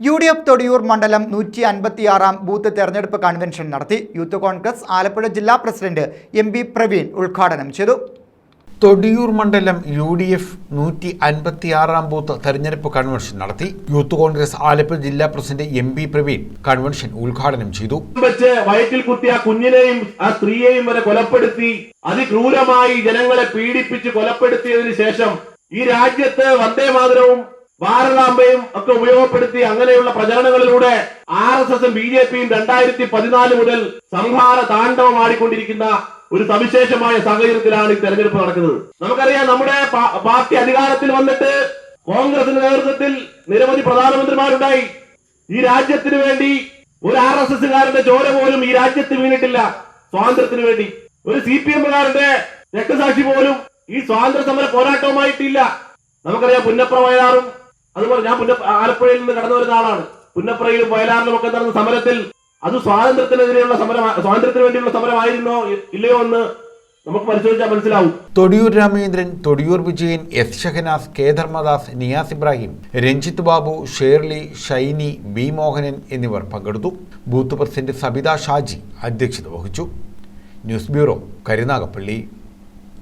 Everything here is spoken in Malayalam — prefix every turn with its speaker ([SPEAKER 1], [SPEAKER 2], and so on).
[SPEAKER 1] യു ഡി എഫ് തൊടിയൂർ മണ്ഡലം നൂറ്റി അൻപത്തിയാറാം ബൂത്ത് തെരഞ്ഞെടുപ്പ് കൺവെൻഷൻ നടത്തി. യൂത്ത് കോൺഗ്രസ് ആലപ്പുഴ ജില്ലാ പ്രസിഡന്റ് എം ബി പ്രവീൺ ഉദ്ഘാടനം ചെയ്തു.
[SPEAKER 2] തൊടിയൂർ മണ്ഡലം യു ഡി എഫ് നൂറ്റി അൻപത്തിയാറാം ബൂത്ത് തെരഞ്ഞെടുപ്പ് കൺവെൻഷൻ നടത്തി. യൂത്ത് കോൺഗ്രസ് ആലപ്പുഴ ജില്ലാ president M B Praveen convention ഉദ്ഘാടനം ചെയ്തു.
[SPEAKER 3] വെച്ച് വയറ്റിൽ കുത്തിയ ആ കുഞ്ഞിനെയും ആ സ്ത്രീയെയും വരെ കൊലപ്പെടുത്തി. അതിക്രൂരമായി ജനങ്ങളെ പീഡിപ്പിച്ച് കൊലപ്പെടുത്തിയതിനു ശേഷം ഈ രാജ്യത്ത് വന്ദേ മാതരവും ഭാരതാംബയും ഒക്കെ ഉപയോഗപ്പെടുത്തി അങ്ങനെയുള്ള പ്രചരണങ്ങളിലൂടെ ആർ എസ് എസും ബി ജെ പിയും രണ്ടായിരത്തി പതിനാല് മുതൽ സംഹാര താണ്ഡവം ആടിക്കൊണ്ടിരിക്കുന്ന ഒരു സവിശേഷമായ സാഹചര്യത്തിലാണ് ഈ തെരഞ്ഞെടുപ്പ് നടക്കുന്നത്. നമുക്കറിയാം നമ്മുടെ പാർട്ടി അധികാരത്തിൽ വന്നിട്ട് കോൺഗ്രസിന്റെ നേതൃത്വത്തിൽ നിരവധി പ്രധാനമന്ത്രിമാരുണ്ടായി. ഈ രാജ്യത്തിന് വേണ്ടി ഒരു ആർ എസ് എസുകാരന്റെ ചോര പോലും ഈ രാജ്യത്ത് വീണിട്ടില്ല സ്വാതന്ത്ര്യത്തിന് വേണ്ടി. ഒരു സി പി എമ്മുകാരന്റെ രക്തസാക്ഷി പോലും ഈ സ്വാതന്ത്ര്യ സമര പോരാട്ടവുമായിട്ടില്ല. നമുക്കറിയാം പുന്നപ്ര വയലാറും അതുപോലെ ഞാൻ പുന്ന ആലപ്പുഴയിൽ നിന്ന് കടന്നു വരുന്ന ആളാണ്. പുന്നപ്പുറയിലും വയലാറിലും ഒക്കെ നടന്ന സമരത്തിൽ അത് സ്വാതന്ത്ര്യത്തിനെതിരെയുള്ള സമരം സ്വാതന്ത്ര്യത്തിന് വേണ്ടിയുള്ള സമരമായിരുന്നോ? ഇല്ലയോ എന്ന് നമുക്ക് പരിശോധിച്ചാൽ മനസ്സിലാവും.
[SPEAKER 2] Thodiyoor Ramendran Thodiyoor Vijayan S Shahanas K Dharmadas Niyas Ibrahim Ranjith Babu Shirley Shiny B Mohanan എന്നിവർ പങ്കെടുത്തു. ബൂത്ത് പ്രസിഡന്റ് സബിത ഷാജി അധ്യക്ഷത വഹിച്ചു. News bureau Karunagappally.